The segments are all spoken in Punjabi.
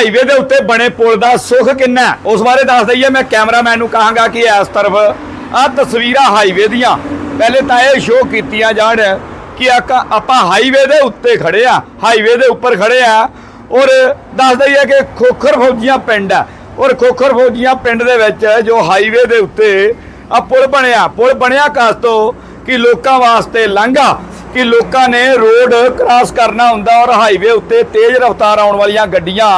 ਹਾਈਵੇ ਦੇ ਉੱਤੇ ਬਣੇ ਪੁਲ ਦਾ ਸੁੱਖ ਕਿੰਨਾ ਉਸ ਬਾਰੇ ਦੱਸ ਦਈਏ, ਮੈਂ ਕੈਮਰਾਮੈਨ ਨੂੰ ਕਹਾਂਗਾ ਕਿ ਇਸ ਤਰਫ ਆ ਤਸਵੀਰਾਂ ਹਾਈਵੇ ਦੀਆਂ ਪਹਿਲੇ ਤਾਂ ਇਹ ਸ਼ੋਅ ਕੀਤੀਆਂ ਜਾਣ ਕਿ ਆਪਾਂ ਹਾਈਵੇ ਦੇ ਉੱਤੇ ਖੜੇ ਆ, ਹਾਈਵੇ ਦੇ ਉੱਪਰ ਖੜੇ ਆ। ਔਰ ਦੱਸ ਦਈਏ ਕਿ ਖੋਖਰ ਫੌਜੀਆਂ ਪਿੰਡ ਆ ਔਰ ਖੋਖਰ ਫੌਜੀਆਂ ਪਿੰਡ ਦੇ ਵਿੱਚ ਜੋ ਹਾਈਵੇ ਦੇ ਉੱਤੇ ਆ ਪੁਲ ਬਣਿਆ ਪੁਲ ਬਣਿਆ ਕਾਸ ਤੋਂ? ਕਿ ਲੋਕਾਂ ਵਾਸਤੇ ਲਾਂਘਾ, ਕਿ ਲੋਕਾਂ ਨੇ ਰੋਡ ਕ੍ਰਾਸ ਕਰਨਾ ਹੁੰਦਾ ਔਰ ਹਾਈਵੇ ਉੱਤੇ ਤੇਜ਼ ਰਫ਼ਤਾਰ ਆਉਣ ਵਾਲੀਆਂ ਗੱਡੀਆਂ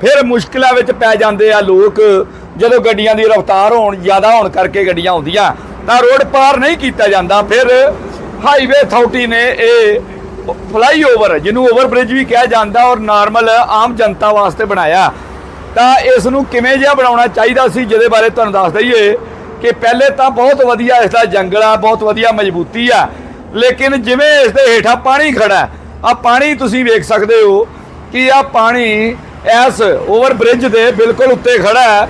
ਫਿਰ ਮੁਸ਼ਕਲਾਂ ਵਿੱਚ ਪੈ ਜਾਂਦੇ ਆ ਲੋਕ। ਜਦੋਂ ਗੱਡੀਆਂ ਦੀ ਰਫ਼ਤਾਰ ਹੋਣ, ਜ਼ਿਆਦਾ ਹੋਣ ਕਰਕੇ ਗੱਡੀਆਂ ਆਉਂਦੀਆਂ, ਤਾਂ ਰੋਡ ਪਾਰ ਨਹੀਂ ਕੀਤਾ ਜਾਂਦਾ। ਫਿਰ ਹਾਈਵੇ ਅਥਾਰਟੀ ਨੇ ਇਹ ਫਲਾਈਓਵਰ ਜਿਹਨੂੰ ਓਵਰਬ੍ਰਿਜ ਵੀ ਕਿਹਾ ਜਾਂਦਾ ਔਰ ਨਾਰਮਲ ਆਮ ਜਨਤਾ ਵਾਸਤੇ ਬਣਾਇਆ, ਤਾਂ ਇਸ ਨੂੰ ਕਿਵੇਂ ਜਿਹਾ ਬਣਾਉਣਾ ਚਾਹੀਦਾ ਸੀ, ਜਿਹਦੇ ਬਾਰੇ ਤੁਹਾਨੂੰ ਦੱਸ ਦਈਏ ਕਿ ਪਹਿਲੇ ਤਾਂ ਬਹੁਤ ਵਧੀਆ ਇਸ ਦਾ ਜੰਗਲ ਆ, ਬਹੁਤ ਵਧੀਆ ਮਜ਼ਬੂਤੀ ਆ, ਲੇਕਿਨ ਜਿਵੇਂ ਇਸ ਦੇ ਹੇਠਾਂ ਪਾਣੀ ਖੜਾ ਆ ਪਾਣੀ ਤੁਸੀਂ ਵੇਖ ਸਕਦੇ ਹੋ ਕਿ ਆ ਪਾਣੀ ਇਸ ਓਵਰ ਬ੍ਰਿਜ ਦੇ ਬਿਲਕੁਲ ਉੱਤੇ ਖੜਾ ਹੈ।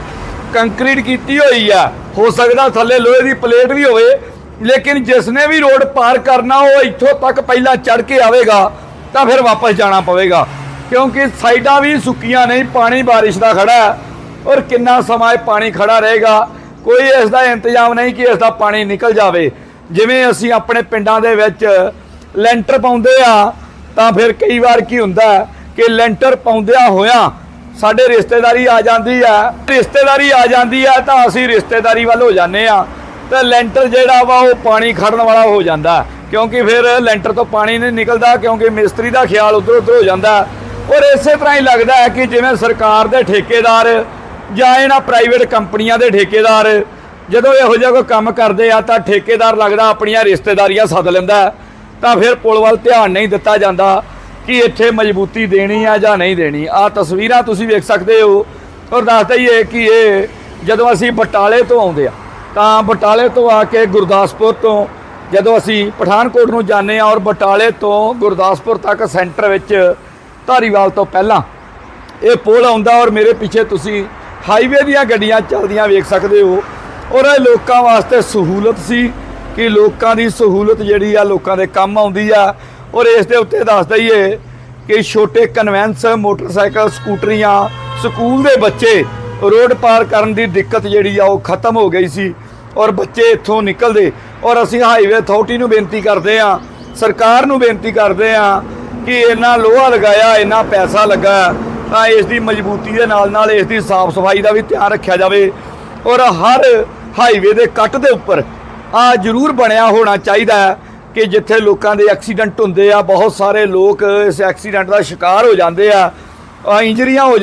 ਕੰਕਰੀਟ ਕੀਤੀ ਹੋਈ ਆ। ਹੋ ਸਕਦਾ ਥੱਲੇ ਲੋਹੇ ਦੀ ਪਲੇਟ ਵੀ ਹੋਵੇ, ਲੇਕਿਨ ਜਿਸ ਨੇ ਵੀ ਰੋਡ ਪਾਰ ਕਰਨਾ, ਉਹ ਇੱਥੋਂ ਤੱਕ ਪਹਿਲਾਂ ਚੜ ਕੇ ਆਵੇਗਾ, ਤਾਂ ਫਿਰ ਵਾਪਸ ਜਾਣਾ ਪਵੇਗਾ। ਕਿਉਂਕਿ ਸਾਈਡਾਂ ਵੀ ਸੁੱਕੀਆਂ ਨਹੀਂ, ਪਾਣੀ ਬਾਰਿਸ਼ ਦਾ ਖੜਾ ਹੈ, ਔਰ ਕਿੰਨਾ ਸਮਾਂ ਪਾਣੀ ਖੜਾ ਰਹੇਗਾ, ਕੋਈ ਇਸ ਦਾ ਇੰਤਜ਼ਾਮ ਨਹੀਂ ਕਿ ਇਸ ਦਾ ਪਾਣੀ ਨਿਕਲ ਜਾਵੇ। ਜਿਵੇਂ ਅਸੀਂ ਆਪਣੇ ਪਿੰਡਾਂ ਦੇ ਵਿੱਚ ਲੈਂਟਰ ਪਾਉਂਦੇ ਆ, ਤਾਂ ਫਿਰ ਕਈ ਵਾਰ ਕੀ ਹੁੰਦਾ ਕਿ ਲੈਂਟਰ ਪਾਉਂਦਿਆਂ ਹੋਇਆਂ ਸਾਡੇ ਰਿਸ਼ਤੇਦਾਰੀ ਆ ਜਾਂਦੀ ਆ। ਰਿਸ਼ਤੇਦਾਰੀ ਆ ਜਾਂਦੀ ਆ ਤਾਂ ਅਸੀਂ ਰਿਸ਼ਤੇਦਾਰੀ ਵੱਲ ਹੋ ਜਾਂਦੇ ਆ। ਤੇ ਲੈਂਟਰ ਜਿਹੜਾ ਵਾ ਉਹ ਪਾਣੀ ਖੜਨ ਵਾਲਾ ਹੋ ਜਾਂਦਾ। ਕਿਉਂਕਿ ਫਿਰ ਲੈਂਟਰ ਤੋਂ ਪਾਣੀ ਨਹੀਂ ਨਿਕਲਦਾ, ਕਿਉਂਕਿ ਮਿਸਤਰੀ ਦਾ ਖਿਆਲ ਉਧਰ ਉਧਰ ਹੋ ਜਾਂਦਾ। ਔਰ ਇਸੇ ਤਰ੍ਹਾਂ ਹੀ ਲੱਗਦਾ ਹੈ ਕਿ ਜਿਵੇਂ ਸਰਕਾਰ ਦੇ ਠੇਕੇਦਾਰ ਜਾਂ ਇਹਨਾਂ ਪ੍ਰਾਈਵੇਟ ਕੰਪਨੀਆਂ ਦੇ ਠੇਕੇਦਾਰ ਜਦੋਂ ਇਹੋ ਜਿਹਾ ਕੋਈ ਕੰਮ ਕਰਦੇ ਆ ਤਾਂ ਠੇਕੇਦਾਰ ਲੱਗਦਾ ਆਪਣੀਆਂ ਰਿਸ਼ਤੇਦਾਰੀਆਂ ਸੱਦ ਲੈਂਦਾ ਤਾਂ ਫਿਰ ਪੁਲ ਵੱਲ ਧਿਆਨ ਨਹੀਂ ਦਿੱਤਾ ਜਾਂਦਾ। ਕਿ ਇੱਥੇ ਮਜ਼ਬੂਤੀ ਦੇਣੀ ਆ ਜਾਂ ਨਹੀਂ ਦੇਣੀ। ਆ ਤਸਵੀਰਾਂ ਤੁਸੀਂ ਵੇਖ ਸਕਦੇ ਹੋ। ਔਰ ਦੱਸਦਾ ਹੀ ਹੈ ਕਿ ਇਹ ਜਦੋਂ ਅਸੀਂ ਬਟਾਲੇ ਤੋਂ ਆਉਂਦੇ ਆ, ਤਾਂ ਬਟਾਲੇ ਤੋਂ ਆ ਕੇ ਗੁਰਦਾਸਪੁਰ ਤੋਂ ਜਦੋਂ ਅਸੀਂ ਪਠਾਨਕੋਟ ਨੂੰ ਜਾਂਦੇ ਆ ਔਰ ਬਟਾਲੇ ਤੋਂ ਗੁਰਦਾਸਪੁਰ ਤੱਕ ਸੈਂਟਰ ਵਿੱਚ ਧਾਰੀਵਾਲ ਤੋਂ ਪਹਿਲਾਂ ਇਹ ਪੁਲ ਆਉਂਦਾ ਔਰ ਮੇਰੇ ਪਿੱਛੇ ਤੁਸੀਂ ਹਾਈਵੇ ਦੀਆਂ ਗੱਡੀਆਂ ਚੱਲਦੀਆਂ ਵੇਖ ਸਕਦੇ ਹੋ। ਔਰ ਇਹ ਲੋਕਾਂ ਵਾਸਤੇ ਸਹੂਲਤ ਸੀ ਕਿ ਲੋਕਾਂ ਦੀ ਸਹੂਲਤ ਜਿਹੜੀ ਆ, ਲੋਕਾਂ ਦੇ ਕੰਮ ਆਉਂਦੀ ਆ। ਔਰ ਇਸ ਦੇ ਉੱਤੇ ਦੱਸ ਦਈਏ ਕਿ ਛੋਟੇ ਕਨਵੈਂਸ ਮੋਟਰਸਾਈਕਲ, ਸਕੂਟਰੀਆਂ, ਸਕੂਲ ਦੇ ਬੱਚੇ ਰੋਡ ਪਾਰ ਕਰਨ ਦੀ ਦਿੱਕਤ ਜਿਹੜੀ ਆ ਉਹ ਖਤਮ ਹੋ ਗਈ ਸੀ ਔਰ ਬੱਚੇ ਇੱਥੋਂ ਨਿਕਲਦੇ ਔਰ ਅਸੀਂ ਹਾਈਵੇ ਅਥਾਰਟੀ ਨੂੰ ਬੇਨਤੀ ਕਰਦੇ ਆ ਸਰਕਾਰ ਨੂੰ ਬੇਨਤੀ ਕਰਦੇ ਆ ਕਿ ਇੰਨਾ ਲੋਹਾ ਲਗਾਇਆ, ਇੰਨਾ ਪੈਸਾ ਲੱਗਾ, ਤਾਂ ਇਸ ਦੀ ਮਜ਼ਬੂਤੀ ਦੇ ਨਾਲ ਨਾਲ ਇਸ ਦੀ ਸਾਫ਼ ਸਫ਼ਾਈ ਦਾ ਵੀ ਧਿਆਨ ਰੱਖਿਆ ਜਾਵੇ ਔਰ ਹਰ ਹਾਈਵੇ ਦੇ ਕੱਟ ਦੇ ਉੱਪਰ ਆ ਜ਼ਰੂਰ ਬਣਿਆ ਹੋਣਾ ਚਾਹੀਦਾ ਹੈ। ਕਿ ਜਿੱਥੇ ਲੋਕਾਂ ਦੇ ਐਕਸੀਡੈਂਟ ਹੁੰਦੇ ਆ, ਬਹੁਤ ਸਾਰੇ ਲੋਕ ਇਸ ਐਕਸੀਡੈਂਟ ਦਾ ਸ਼ਿਕਾਰ ਹੋ ਜਾਂਦੇ ਆ ਇੰਜਰੀਆਂ ਹੋ ਜਾਂ